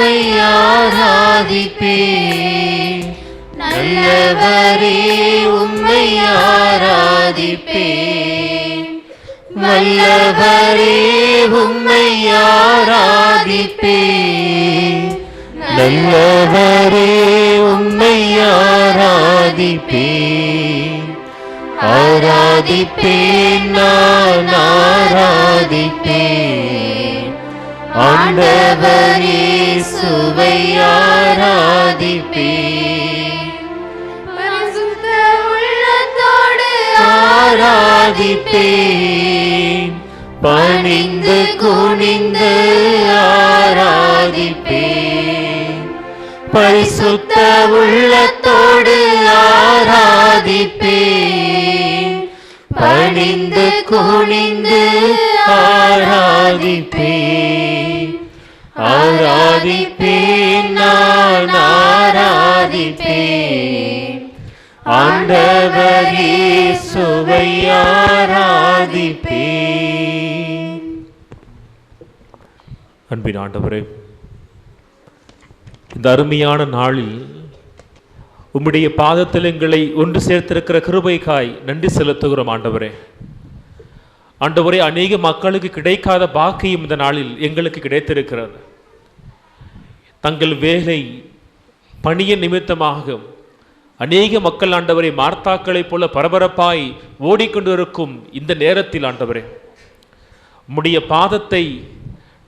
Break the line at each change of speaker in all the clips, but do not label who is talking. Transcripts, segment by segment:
உம்மை ஆராதிப்பேன் நல்லவரே உம்மை ஆராதிப்பேன் வல்லவரே உம்மை ஆராதிப்பேன் நல்லவரே உம்மை ஆராதிப்பேன் ஆராதிப்பேன் நான் ஆராதிப்பேன். ஆண்டவரே சுவை ஆராதிப்பேன்
பரிசுத்த
ஆராதிப்பேன். பணிந்து குனிந்து ஆராதிப்பேன். பரிசுத்த உள்ளத்தோடு ஆராதிப்பேன். பணிந்து குனிந்து ஆராதிப்பேன் ஆராதிப்பேன் நான் ஆராதிப்பேன் ஆண்டவரே சுவை ஆராதிப்பேன் அன்பின் ஆண்டவரே இந்த அருமையான நாளில் உம்முடைய பாதத்தில் எங்களை ஒன்று சேர்த்திருக்கிற கிருபைக்காய் நன்றி செலுத்துகிறோம் ஆண்டவரே. ஆண்டவரே அநேக மக்களுக்கு கிடைக்காத பாக்கியம் இந்த நாளில் எங்களுக்கு கிடைத்திருக்கிறது. தங்கள் வேலை பணிய நிமித்தமாக அநேக மக்கள் ஆண்டவரை மார்த்தாக்களைப் போல பரபரப்பாய் ஓடிக்கொண்டிருக்கும் இந்த நேரத்தில் ஆண்டவரே உம்முடைய பாதத்தை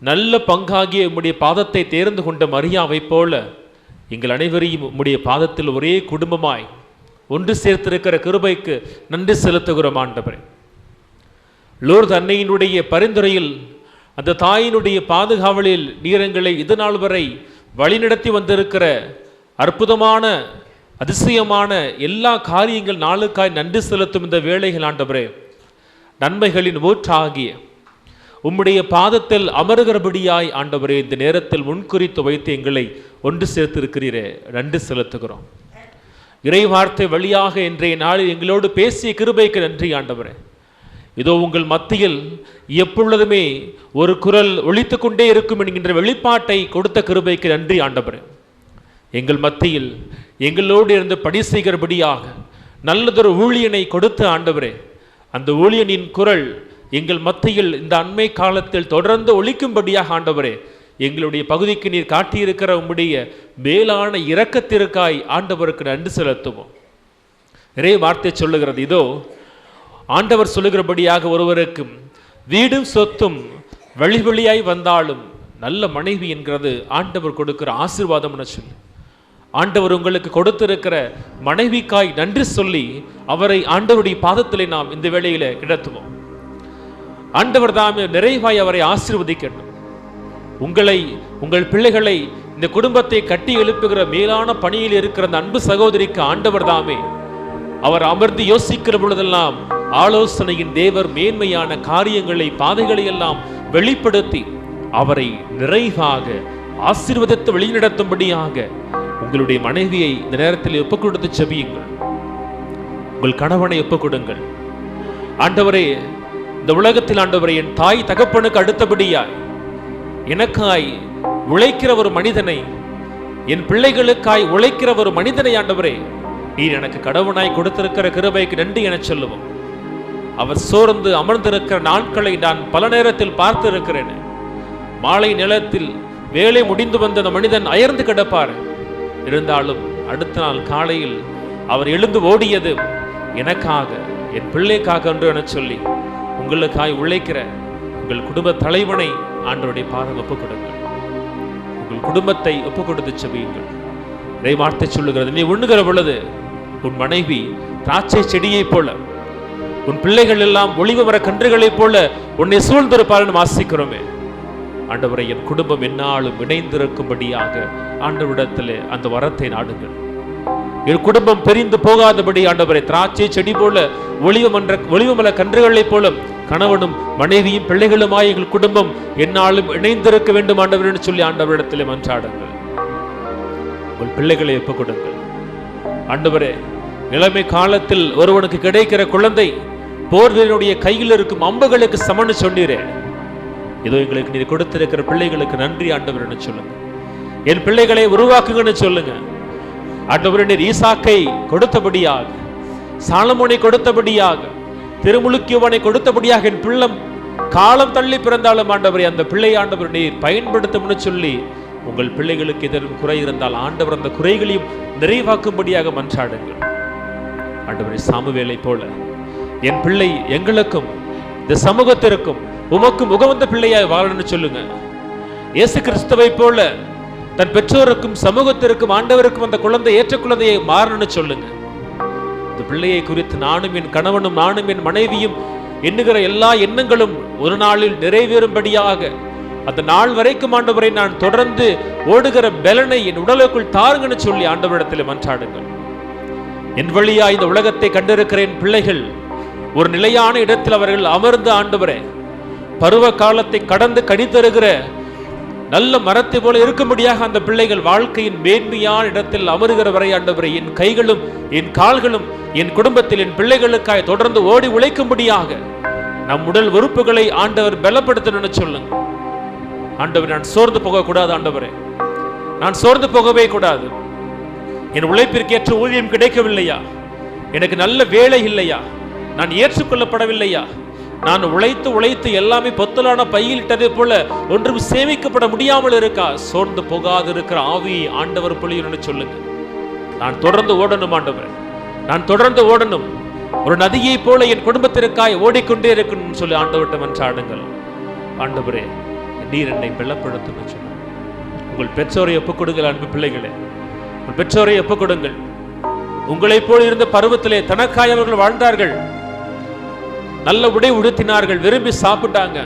நல்ல பங்காகிய உம்முடைய பாதத்தை தேர்ந்து கொண்ட மரியாவை போல எங்கள் அனைவரையும் உம்முடைய பாதத்தில் ஒரே குடும்பமாய் ஒன்று சேர்த்திருக்கிற கிருபைக்கு நன்றி செலுத்துகிறோம் ஆண்டவரே. லோர்து அன்னையினுடைய பரிந்துரையில் அந்த தாயினுடைய பாதுகாவலில் நீரங்களை இது நாள் வரை வழிநடத்தி வந்திருக்கிற அற்புதமான அதிசயமான எல்லா காரியங்கள் நாளுக்காய் நன்றி செலுத்தும் இந்த வேலைகள் ஆண்டவரே நன்மைகளின் ஊற்றாகிய உம்முடைய பாதத்தில் அமருகிறபடியாய் ஆண்டவரே இந்த நேரத்தில் முன்குறித்து வைத்து எங்களை ஒன்று சேர்த்திருக்கிறீரே நன்றி செலுத்துகிறோம். இறை வார்த்தை வழியாக இன்றைய நாளில் எங்களோடு பேசிய கிருபைக்கு நன்றி ஆண்டவரே. இதோ உங்கள் மத்தியில் எப்பொழுதுமே ஒரு குரல் ஒலித்து கொண்டே இருக்கும் என்கின்ற வெளிப்பாட்டை கொடுத்த கிருபைக்கு நன்றி ஆண்டவரே. எங்கள் மத்தியில் எங்களோடு இருந்து பணி செய்கிறபடியாக நல்லதொரு ஊழியனை கொடுத்த ஆண்டவரே. அந்த ஊழியனின் குரல் எங்கள் மத்தியில் இந்த அண்மை காலத்தில் தொடர்ந்து ஒழிக்கும்படியாக ஆண்டவரே எங்களுடைய பகுதிக்கு நீர் காட்டியிருக்கிற உம்முடைய மேலான இரக்கத்திற்காய் ஆண்டவருக்கு நன்றி செலுத்துவோம். நிறைய வார்த்தை சொல்லுகிறது இதோ ஆண்டவர் சொல்லுகிறபடியாக ஒருவருக்கு வீடும் சொத்தும் வழி வழியாய் வந்தாலும் நல்ல மனைவி என்கிறது ஆண்டவர் கொடுக்கிற ஆசீர்வாதம் சொல்லி. ஆண்டவர் உங்களுக்கு கொடுத்திருக்கிற மனைவிக்காய் நன்றி சொல்லி அவரை ஆண்டவருடைய பாதத்திலே நாம் இந்த வேளையில கிடத்துவோம். ஆண்டவர் தாமே நிறைவாய் அவரை ஆசீர்வதிக்கட்டும். உங்களை உங்கள் பிள்ளைகளை இந்த குடும்பத்தை கட்டி எழுப்புகிற மேலான பணியில் இருக்கிற அந்த அன்பு சகோதரிக்கு ஆண்டவர் தாமே அவர் அமர்ந்து யோசிக்கிற பொழுதெல்லாம் ஆலோசனையின் தேவர் மேன்மையான காரியங்களை பாதைகளை எல்லாம் வெளிப்படுத்தி அவரை நிறைவாக ஆசீர்வதித்து வழிநடத்தும்படியாக உங்களுடைய மனைவியை இந்த நேரத்தில் ஒப்புக் கொடுத்து செபியுங்கள். உங்கள் கணவனை ஒப்புக் கொடுங்கள் ஆண்டவரே இந்த உலகத்தில் ஆண்டவரே என் தாய் தகப்பனுக்கு அடுத்தபடியாய் எனக்காய் உழைக்கிற ஒரு மனிதனை என் பிள்ளைகளுக்காய் உழைக்கிற ஒரு மனிதனை ஆண்டவரே நீர் எனக்கு கடவுனாய் கொடுத்திருக்கிற கிருபைக்கு நன்றி என சொல்லுவோம். அவர் சோர்ந்து அமர்ந்திருக்கிற நாட்களை நான் பல நேரத்தில் பார்த்திருக்கிறேன். மாலை நிலத்தில் வேலை முடிந்து வந்த அந்த மனிதன் அயர்ந்து கிடப்பார். இருந்தாலும் அடுத்த நாள் காலையில் அவர் எழுந்து ஓடியது எனக்காக என் பிள்ளைக்காக என்று என சொல்லி உங்களுக்காய் உழைக்கிற உங்கள் குடும்ப தலைவனை ஆண்டோடைய பாதம் ஒப்புக் கொடுங்கள். உங்கள் குடும்பத்தை ஒப்புக் கொடுத்து செவியுங்கள் இறை வார்த்தை சொல்லுகிறது. நீ உண்ணுகிற பொழுது உன் மனைவி திராட்சை செடியைப் போல உன் பிள்ளைகள் எல்லாம் ஒளிவு மர கன்றுகளைப் போல உன்னை சூழ்ந்திருப்பாருன்னு வாசிக்கிறோமே. ஆண்டவரை என் குடும்பம் என்னாலும் இணைந்திருக்கும்படியாக ஆண்டவரிடத்திலே அந்த வரத்தை நாடுங்கள். என் குடும்பம் பிரிந்து போகாதபடி ஆண்டவரை திராட்சை செடி போல ஒளிவு மன்ற ஒளிவுமல கன்றுகளைப் போல கணவனும் மனைவியும் பிள்ளைகளுமாய் எங்கள் குடும்பம் என்னாலும் இணைந்திருக்க வேண்டும் ஆண்டவர் என்று சொல்லி ஆண்டவரிடத்திலே மன்றாடுங்கள். உங்கள் பிள்ளைகளை ஒப்புக் கொடுங்கள் ஆண்டவரே நிலைமை காலத்தில் ஒருவனுக்கு கிடைக்கிற குழந்தை போர்வீரனுடைய கையில் இருக்கும் அம்புகளுக்கு சமன்னு சொன்னீரே. இதோ எங்களுக்கு நீர் கொடுத்திருக்கிற பிள்ளைகளுக்கு நன்றி ஆண்டவர்னு சொல்லுங்க. என் பிள்ளைகளை உருவாக்குங்கன்னு சொல்லுங்க. ஆண்டவரே நீர் ஈசாக்கை கொடுத்தபடியாக சாலமோனை கொடுத்தபடியாக திருமுழுக்கியவனை கொடுத்தபடியாக என் பிள்ளம் காலம் தள்ளி பிறந்தாலும் ஆண்டவரை அந்த பிள்ளை ஆண்டவர் நீர் பயன்படுத்தும்னு சொல்லி உங்கள் பிள்ளைகளுக்கு எதிரும் குறை இருந்தால் ஆண்டவர் அந்த குறைகளையும் நிறைவாக்கும்படியாக மன்றாடுங்கள். ஆண்டவரே சாமுவேலை போல. என் பிள்ளை எங்களுக்கும் இந்த சமூகத்திற்கும் உமக்கும் முகவந்த பிள்ளையாய் வாழணும்னு சொல்லுங்க. இயேசு கிறிஸ்துவை போல தன் பெற்றோருக்கும் சமூகத்திற்கும் ஆண்டவருக்கும் அந்த குழந்தை ஏற்ற குழந்தையை மாறணும்னு சொல்லுங்க. இந்த பிள்ளையை குறித்து நானும் என் கணவனும் நானும் என் மனைவியும் எண்ணுகிற எல்லா எண்ணங்களும் ஒரு நாளில் நிறைவேறும்படியாக அந்த நாள் வரைக்கும் ஆண்டவரை நான் தொடர்ந்து ஓடுகிற பலனை என் உடலுக்குள் தாருங்கன்னு சொல்லி ஆண்டவரிடத்தில் மன்றாடுங்கள். என் வழியா இந்த உலகத்தை கண்டிருக்கிறேன் பிள்ளைகள். ஒரு நிலையான இடத்தில் அவர்கள் அமர்ந்து ஆண்டவரே பருவ காலத்தை கடந்து கணித்தருகிற நல்ல மரத்தை போல இருக்கும்படியாக அந்த பிள்ளைகள் வாழ்க்கையின் மேன்மையான இடத்தில் அமருகிற வரை ஆண்டவரை. என் கைகளும் என் கால்களும் என் குடும்பத்தில் என் பிள்ளைகளுக்காய் தொடர்ந்து ஓடி உழைக்கும்படியாக நம் உடல் உறுப்புகளை ஆண்டவர் பலப்படுத்தணும்னு சொல்லுங்க ஆண்டவர் நான் சோர்ந்து போகக்கூடாது ஆண்டவரே. நான் சோர்ந்து போகவே கூடாது. என் உழைப்பிற்கு ஏற்ற ஊதியம் கிடைக்கவில்லையா? எனக்கு நல்ல வேலை இல்லையா? நான் ஏற்றுக்கொள்ளப்படவில்லையா? நான் உழைத்து உழைத்து எல்லாமே பொத்தலான பையில் போல ஒன்றும் சேமிக்கப்பட முடியாமல் இருக்கா? சோர்ந்து போகாது இருக்கிற ஆவியை ஆண்டவர் பொழியணும்னு சொல்லுங்க. நான் தொடர்ந்து ஓடணும் ஆண்டவர். நான் தொடர்ந்து ஓடணும். ஒரு நதியை போல என் குடும்பத்திற்காய் ஓடிக்கொண்டே இருக்கணும்னு சொல்லி ஆண்டவர்கிட்ட மன்றாடுங்கள். ஆண்டவரே நீர் என்னை பலப்படுத்தும் சொல்லுங்க உங்கள் பெற்றோரை ஒப்புக் கொடுங்கள் அன்பு பிள்ளைகளே. உங்கள் பெற்றோரை ஒப்புக் கொடுங்கள். உங்களைப் போல் இருந்த பருவத்திலே தனக்காய் அவர்கள் வாழ்ந்தார்கள். நல்ல உடை உடுத்தினார்கள் விரும்பி சாப்பிட்டாங்க.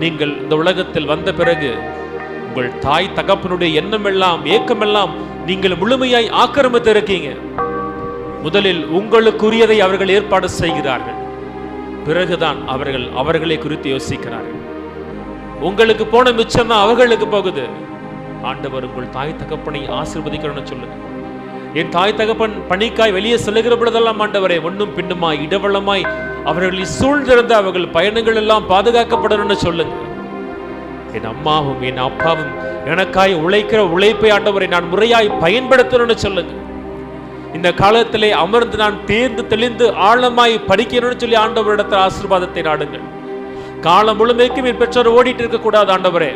நீங்கள் இந்த உலகத்தில் வந்த பிறகு உங்கள் தாய் தகப்பனுடைய எண்ணமெல்லாம் ஏக்கமெல்லாம் நீங்கள் முழுமையாய் ஆக்கிரமித்து இருக்கீங்க. முதலில் உங்களுக்குரியதை அவர்கள் ஏற்பாடு செய்கிறார்கள். பிறகுதான் அவர்கள் அவர்களை குறித்து யோசிக்கிறார்கள். உங்களுக்கு போன மிச்சம் தான் அவர்களுக்கு போகுது. ஆண்டவர் உங்கள் தாய் தகப்பனை ஆசீர்வதிக்கணும்னு சொல்லுங்க என் தாய் தகப்பன் பணிக்காய் வெளியே செல்லுகிற பொழுதெல்லாம் ஆண்டவரே ஒன்றும் பின்னுமாய் இடவளமாய் அவர்களை சூழ்ந்திருந்த அவர்கள் பயணங்கள் எல்லாம் பாதுகாக்கப்படணும்னு சொல்லுங்க. என் அம்மாவும் என் அப்பாவும் எனக்காய் உழைக்கிற உழைப்பை ஆண்டவரை நான் முறையாய் பயன்படுத்தணும்னு சொல்லுங்க. இந்த காலத்திலே அமர்ந்து நான் தேர்ந்து தெளிந்து ஆழமாய் படிக்கணும்னு சொல்லி ஆண்டவரிடத்தில் ஆசீர்வாதத்தை நாடுங்கள். காலம் முழுமைக்கும் என் பெற்றோர் ஓடிட்டு இருக்கக்கூடாது ஆண்டவரே.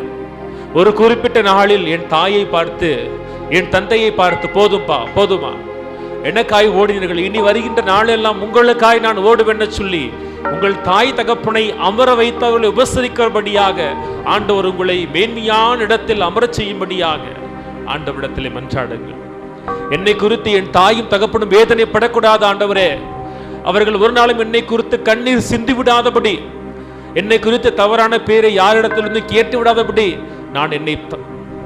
ஒரு குறிப்பிட்ட நாளில் என் தாயை பார்த்து என் தந்தையை பார்த்து போதும்பா போதுமா. எனக்காய் ஓடினீர்கள்? இனி வருகின்ற நாளெல்லாம் உங்களுக்காய் நான் ஓடுவேன்னு சொல்லி உங்கள் தாய் தகப்பனை அமர வைத்தவர்களை உபசரிக்கிறபடியாக ஆண்டவர் உங்களை மேன்மையான இடத்தில் அமர செய்யும்படியாக. ஆண்டவரிடத்தில் மன்றாடுங்கள். என்னை குறித்து என் தாயும் தகப்பனும் வேதனைப்படக்கூடாது ஆண்டவரே. அவர்கள் ஒரு நாளும் என்னை குறித்து கண்ணீர் சிந்தி விடாதபடி என்னை குறித்து தவறான பேரை யாரிடத்திலிருந்து கேட்டு விடாதபடி நான் என்னை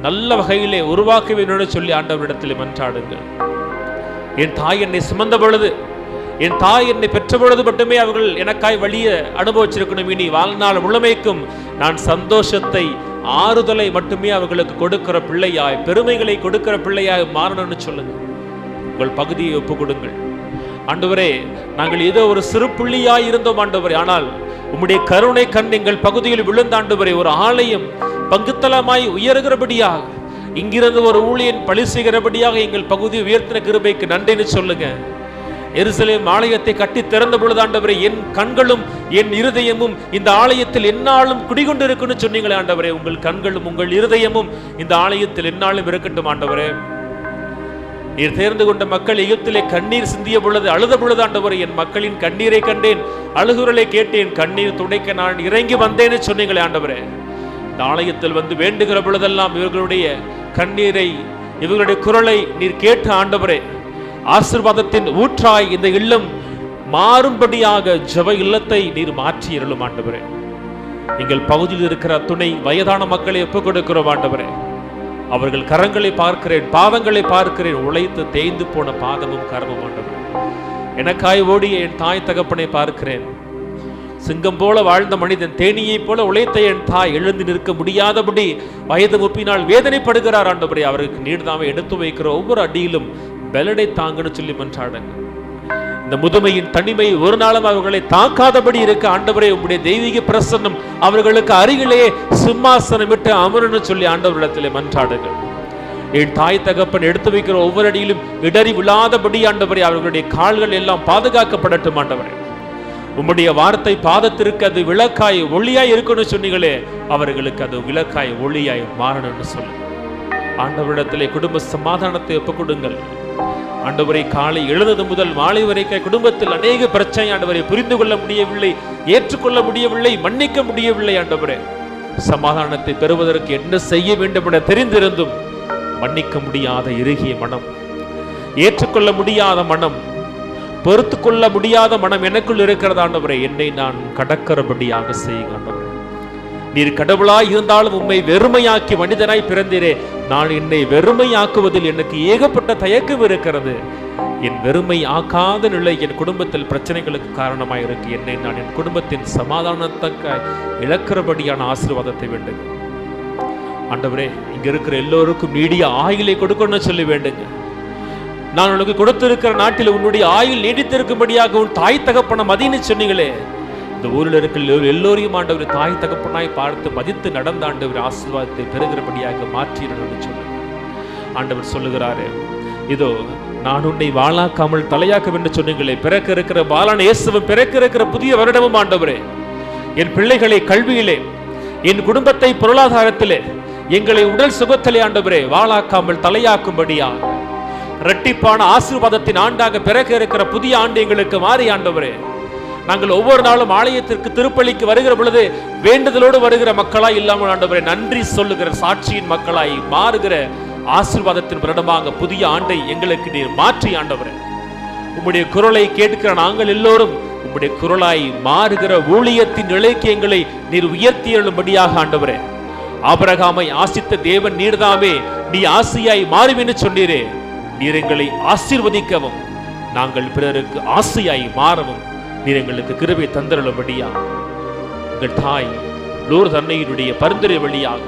நல்ல வகையிலே உருவாக்குவேன் சொல்லி ஆண்டவரிடத்தில் மன்றாடுங்கள். என் தாய் என்னை சுமந்த பொழுது என் தாய் என்னை பெற்ற பொழுது மட்டுமே அவர்கள் எனக்காய் வழிய அனுபவிச்சிருக்கணும். இனி வாழ்நாள் முழுமைக்கும் நான் சந்தோஷத்தை ஆறுதலை மட்டுமே அவர்களுக்கு கொடுக்கிற பிள்ளையாய் பெருமைகளை கொடுக்கிற பிள்ளையாய் மாறணும்னு சொல்லுங்க உங்கள் பகுதியை ஒப்பு கொடுங்கள். ஆண்டவரே நாங்கள் ஏதோ ஒரு சிறு புள்ளியாய் இருந்தோம் ஆண்டவரே. ஆனால் உம்முடைய கருணை கண் எங்கள் பகுதியில் விழுந்த ஆண்டவரே ஒரு ஆலயம் பங்குத்தலமாய் உயர்கிறபடியாக இங்கிருந்து ஒரு ஊழியன் பழி செய்கிறபடியாக எங்கள் பகுதியை உயர்த்தின கிருபைக்கு நன்றின்னு சொல்லுங்க. எருசலேம் ஆலயத்தை கட்டி திறந்த பொழுது ஆண்டவரே என் கண்களும் என் இருதயமும் இந்த ஆலயத்தில் எந்நாளும் குடிகொண்டிருக்குன்னு சொன்னீங்களே ஆண்டவரே உங்கள் கண்களும் உங்கள் இருதயமும் இந்த ஆலயத்தில் என்னாலும் இருக்கட்டும் ஆண்டவரே. நீர் தேர்ந்து கொண்ட மக்கள் எகிப்திலே கண்ணீர் சிந்திய பொழுது அழுத பொழுது ஆண்டவரே என் மக்களின் கண்ணீரை கண்டேன் அழுகுரலை கேட்டேன் கண்ணீர் துடைக்க நான் இறங்கி வந்தேன்னு சொன்னீங்களே ஆண்டவரே. இந்த ஆலயத்தில் வந்து வேண்டுகிற பொழுதெல்லாம் இவர்களுடைய கண்ணீரை இவர்களுடைய குரலை நீர் கேட்டு ஆண்டவரே ஆசிர்வாதத்தின் ஊற்றாய் இந்த இல்லம் மாறும்படியாக ஜப இல்லத்தை நீர் மாற்றி இருளும் ஆண்டவரே. எங்கள் பகுதியில் இருக்கிற துணை வயதான மக்களை ஒப்புக் கொடுக்கிறோம் ஆண்டவரே. அவர்கள் கரங்களை பார்க்கிறேன் பாதங்களை பார்க்கிறேன் உழைத்து தேய்ந்து போன பாதமும் கரமும் ஆண்டவரே. எனக்காய் ஓடிய என் தாய் தகப்பனை பார்க்கிறேன். சிங்கம் போல வாழ்ந்த மனிதன் தேனியைப் போல உழைத்த என் தாய் எழுந்து நிற்க முடியாதபடி வயது முப்பினால் வேதனைப்படுகிறார் ஆண்டபடி அவருக்கு நீர்தாமை எடுத்து வைக்கிற ஒவ்வொரு அடியிலும் பெலடை தாங்கன்னு சொல்லி மன்றாடுங்க. இந்த முதுமையின் தனிமை ஒரு நாளும் அவர்களை தாக்காதபடி இருக்க ஆண்டவரே உங்களுடைய தெய்வீக பிரசன்னம் அவர்களுக்கு அருகிலேயே சிம்மாசனம் விட்டு அமரன்னு சொல்லி ஆண்டவரிடத்திலே மன்றாடுங்கள் என் தாய் தகப்பன் எடுத்து வைக்கிற ஒவ்வொரு அடியிலும் இடறி விழாதபடி ஆண்டவரே அவர்களுடைய கால்கள் எல்லாம் பாதுகாக்கப்படட்டும் ஆண்டவரே. உம்முடைய வார்த்தை பாதத்திற்கு அது விளக்காய் ஒளியாய் இருக்கணும்னு சொன்னீங்களே அவர்களுக்கு அது விளக்காய் ஒளியாய் மாறணும்னு சொல்லு. ஆண்டவரிடத்திலே குடும்ப சமாதானத்தை ஒப்புக் கொடுங்கள். ஆண்டவரை காலை எழுந்தது முதல் மாலை வரைக்கும் குடும்பத்தில் அநேக பிரச்சனை ஆண்டவரை புரிந்து கொள்ள முடியவில்லை ஏற்றுக்கொள்ள முடியவில்லை மன்னிக்க முடியவில்லை ஆண்டவரே. சமாதானத்தை பெறுவதற்கு என்ன செய்ய வேண்டும் என தெரிந்திருந்தும் மன்னிக்க முடியாத இறுகிய மனம் ஏற்றுக்கொள்ள முடியாத மனம் பொறுத்து கொள்ள முடியாத மனம் எனக்குள் இருக்கிறது ஆண்டவரே. என்னை நான் கடக்கிறபடியாக செய்யுங்க ஆண்டவரே. நீர் கடவுளாய் இருந்தாலும் உம்மை வெறுமையாக்கி மனிதனாய் பிறந்தீரே. நான் என்னை வெறுமையாக்குவதில் எனக்கு ஏகப்பட்ட தயக்கம் இருக்கிறது. என் வெறுமை ஆக்காத நிலை என் குடும்பத்தில் பிரச்சனைகளுக்கு காரணமாக இருக்கு. என்னை நான் என் குடும்பத்தின் சமாதானத்தக்க இழக்கிறபடியான ஆசீர்வாதத்தை வேண்டும் ஆண்டவரே இங்க இருக்கிற எல்லோருக்கும் நீடிய ஆயிலை கொடுக்கணும்னு சொல்லி வேண்டுங்க. நான் உனக்கு கொடுத்திருக்கிற நாட்டில் உன்னுடைய ஆயுள் நீடித்திருக்கும்படியாக உன் தாய் தகப்பன மதின்னு சொன்னீங்களே. இந்த ஊரில் இருக்கிற எல்லோரையும் ஆண்டவர் தாய் தகப்பனாய் பார்த்து மதித்து நடந்த ஆண்டவர் ஆசீர்வாதத்தை பெறுகிறபடியாக மாற்றிடணும்னு சொல்லுங்க ஆண்டவர் சொல்லுகிறாரு இதோ நான் உன்னை வாழாக்காமல் தலையாக்கும் என்று சொன்னீங்களே. பிறக்க இருக்கிற பாலான இயேசுவும் பிறக்க இருக்கிற புதிய வருடமும் ஆண்டவரே. என் பிள்ளைகளை கல்வியிலே என் குடும்பத்தை பொருளாதாரத்திலே எங்களை உடல் சுகத்திலே ஆண்டவரே வாழாக்காமல் தலையாக்கும்படியாக இரட்டிப்பான ஆசீர்வாதத்தின் ஆண்டாக பிறகு இருக்கிற புதிய ஆண்டு எங்களுக்கு மாறி ஆண்டவரே. நாங்கள் ஒவ்வொரு நாளும் ஆலயத்திற்கு திருப்பலிக்கு வருகிற பொழுது வேண்டுதலோடு வருகிற மக்களாய் இல்லாமல் ஆண்டவரே நன்றி சொல்லுகிற சாட்சியின் மக்களாய் மாறுகிற ஆசீர்வாதத்தின் வருடமாக புதிய ஆண்டை எங்களுக்கு நீர் மாற்றி ஆண்டவரே. உம்முடைய குரலை கேட்கிற நாங்கள் எல்லோரும் உம்முடைய குரலாய் மாறுகிற ஊழியத்தின் இலக்கியங்களை நீர் உயர்த்தி எழும்படியாக ஆண்டவரே. ஆபரகாமை ஆசித்த தேவன் நீர்தாமே நீ ஆசையாய் மாறுவேன்னு சொன்னீரே. நீர் எங்களை ஆசீர்வதிக்கவும். நாங்கள் பிறருக்கு ஆசையாய் மாறவும். நீர் எங்களுக்கு கிருபை தந்திரபடியா எங்கள் தாய் லூர் தன்னையினுடைய பரிந்துரை வழியாக.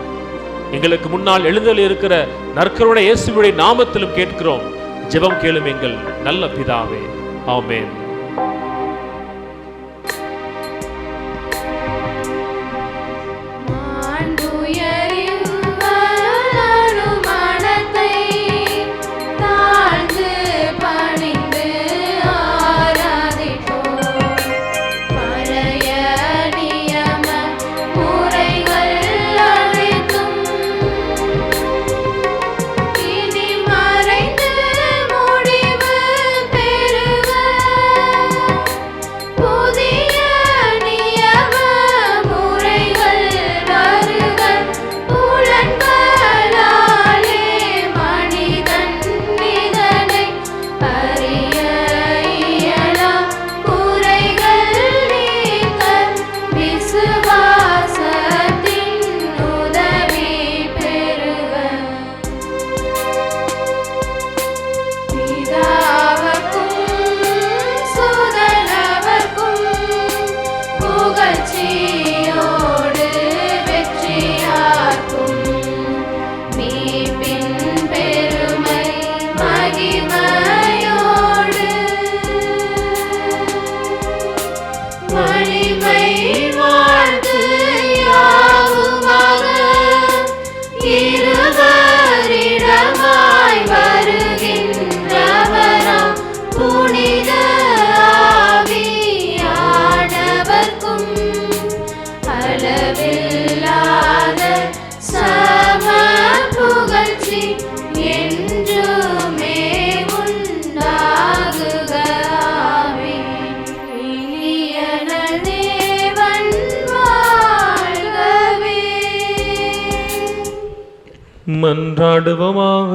எங்களுக்கு முன்னால் எழுந்தல் இருக்கிற நற்கருடைய இயேசுவுடைய நாமத்திலும் கேட்கிறோம். ஜெபம் கேளும் எங்கள் நல்ல பிதாவே. ஆமேன். மன்றாடுவோமாக.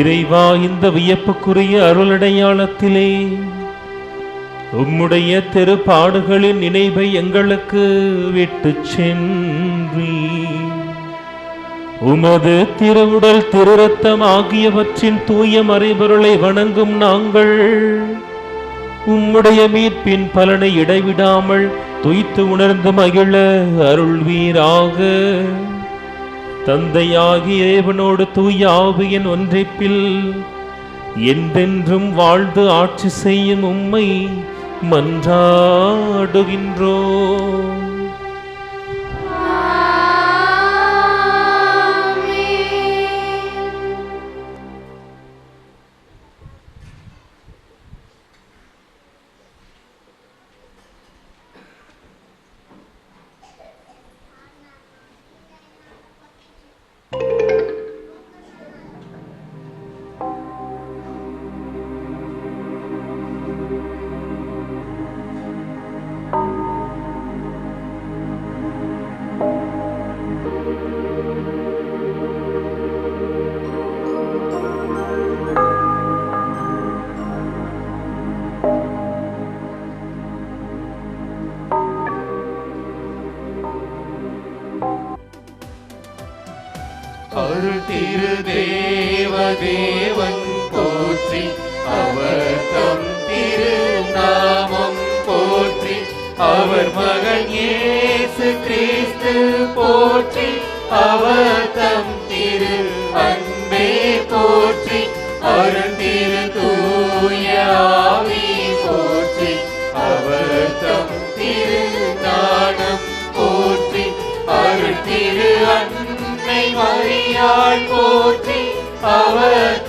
இறைவா இந்த வியப்புக்குரிய அருளடையாளத்திலே உம்முடைய திருப்பாடுகளின் நினைவை எங்களுக்கு விட்டு சென்றி உமது திருவுடல் திருரத்தம் ஆகியவற்றின் தூய மறைபொருளை வணங்கும் நாங்கள் உம்முடைய மீட்பின் பலனை இடைவிடாமல் துய்த்து உணர்ந்து மகிழ அருள்வீராக. தந்தையாகி இறைவனோடு தூய ஆவியின் ஒன்றைப்பில் என்றென்றும் வாழ்ந்து ஆட்சி செய்யும் உம்மை மன்றாடுகின்றோம்.
அருள் திரு தேவ தேவன் போற்றி அவர் தம் திரு நாமம் போற்றி அவர் மகன் இயேசு கிறிஸ்து போற்றி அவர் மரியாள் போற்றி அவர்